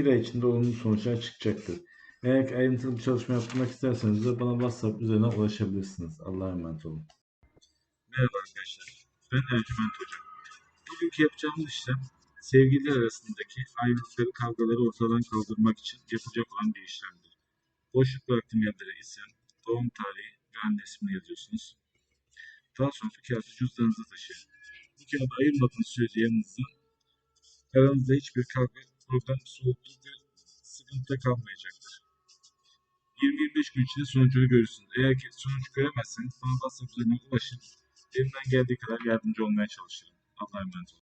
Bir ay içinde olumlu sonuçlar çıkacaktır. Eğer ayrıntılı bir çalışma yapmak isterseniz de bana WhatsApp üzerinden ulaşabilirsiniz. Allah'a emanet olun. Merhaba arkadaşlar. Ben Ercüment Hoca. Bugünkü yapacağımız işlem sevgililer arasındaki ayrılıkları, kavgaları ortadan kaldırmak için yapacak olan bir işlemdir. Boşluk bıraktığım yerlere isim, doğum tarihi ve anne ismini yazıyorsunuz. Daha sonra bu cüzdanınıza taşıyın. Bu kağıdı ayırmadığınız sürece yanınızda aranızda hiçbir kavga, problem, soğukluk ve sıkıntı kalmayacaktır. 20-25 gün içinde sonucunu görürsünüz. Eğer ki sonuç göremezseniz bana WhatsApp üzerinden ulaşın. Elimden geldiği kadar yardımcı olmaya çalışırım. Allah'a emanet olun.